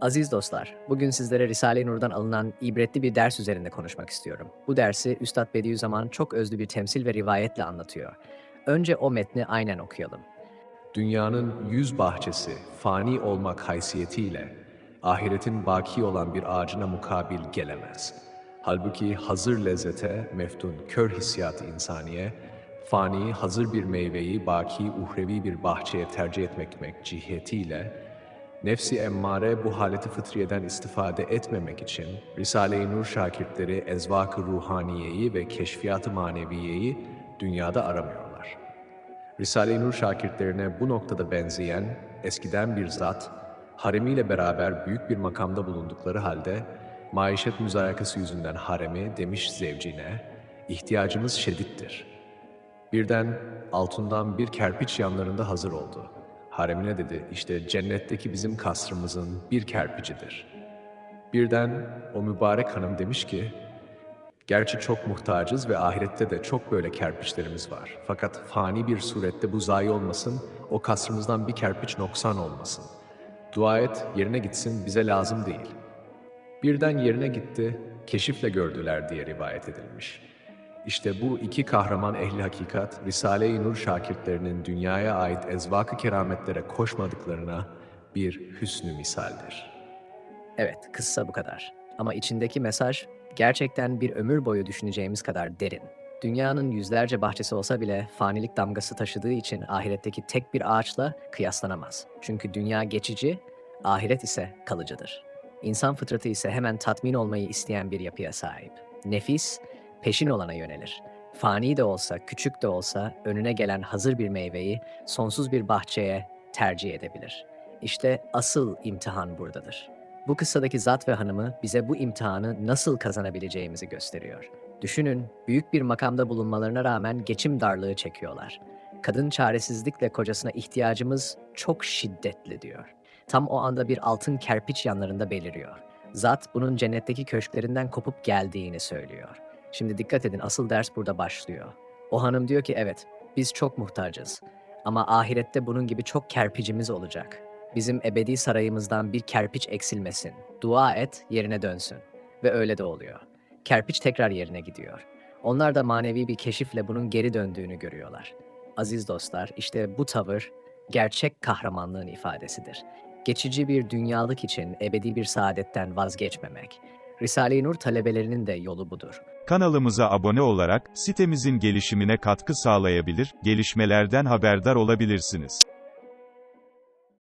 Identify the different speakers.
Speaker 1: Aziz dostlar, bugün sizlere Risale-i Nur'dan alınan ibretli bir ders üzerinde konuşmak istiyorum. Bu dersi Üstad Bediüzzaman çok özlü bir temsil ve rivayetle anlatıyor. Önce o metni aynen okuyalım.
Speaker 2: Dünyanın yüz bahçesi fani olmak haysiyetiyle ahiretin baki olan bir ağacına mukabil gelemez. Halbuki hazır lezzete meftun kör hissiyat insaniye, fani hazır bir meyveyi baki uhrevi bir bahçeye tercih etmek cihetiyle, nefsi emmare bu haleti fıtriyeden istifade etmemek için Risale-i Nur şakirtleri ezvak-ı ruhaniyeyi ve keşfiyat-ı maneviyeyi dünyada aramıyorlar. Risale-i Nur şakirtlerine bu noktada benzeyen eskiden bir zat, haremiyle beraber büyük bir makamda bulundukları halde maişet müzarekası yüzünden haremi demiş zevcine, ihtiyacımız şedittir. Birden altından bir kerpiç yanlarında hazır oldu. Haremine dedi, işte cennetteki bizim kasrımızın bir kerpicidir. Birden o mübarek hanım demiş ki, Gerçi çok muhtacız ve ahirette de çok böyle kerpiçlerimiz var. Fakat fani bir surette bu zayi olmasın, o kasrımızdan bir kerpiç noksan olmasın. Dua et, yerine gitsin, bize lazım değil. Birden yerine gitti, keşifle gördüler diye rivayet edilmiş. İşte bu iki kahraman ehli hakikat, Risale-i Nur şakirtlerinin dünyaya ait ezvak-ı kerametlere koşmadıklarına bir hüsnü misaldir.
Speaker 1: Evet, kıssa bu kadar. Ama içindeki mesaj gerçekten bir ömür boyu düşüneceğimiz kadar derin. Dünyanın yüzlerce bahçesi olsa bile fanilik damgası taşıdığı için ahiretteki tek bir ağaçla kıyaslanamaz. Çünkü dünya geçici, ahiret ise kalıcıdır. İnsan fıtratı ise hemen tatmin olmayı isteyen bir yapıya sahip. Nefis, peşin olana yönelir. Fani de olsa, küçük de olsa önüne gelen hazır bir meyveyi sonsuz bir bahçeye tercih edebilir. İşte asıl imtihan buradadır. Bu kıssadaki zat ve hanımı bize bu imtihanı nasıl kazanabileceğimizi gösteriyor. Düşünün, büyük bir makamda bulunmalarına rağmen geçim darlığı çekiyorlar. Kadın çaresizlikle kocasına ihtiyacımız çok şiddetli diyor. Tam o anda bir altın kerpiç yanlarında beliriyor. Zat bunun cennetteki köşklerinden kopup geldiğini söylüyor. Şimdi dikkat edin asıl ders burada başlıyor. O hanım diyor ki evet biz çok muhtacız ama ahirette bunun gibi çok kerpicimiz olacak. Bizim ebedi sarayımızdan bir kerpiç eksilmesin. Dua et, yerine dönsün. Ve öyle de oluyor. Kerpiç tekrar yerine gidiyor. Onlar da manevi bir keşifle bunun geri döndüğünü görüyorlar. Aziz dostlar, işte bu tavır gerçek kahramanlığın ifadesidir. Geçici bir dünyalık için ebedi bir saadetten vazgeçmemek. Risale-i Nur talebelerinin de yolu budur.
Speaker 3: Kanalımıza abone olarak sitemizin gelişimine katkı sağlayabilir, gelişmelerden haberdar olabilirsiniz.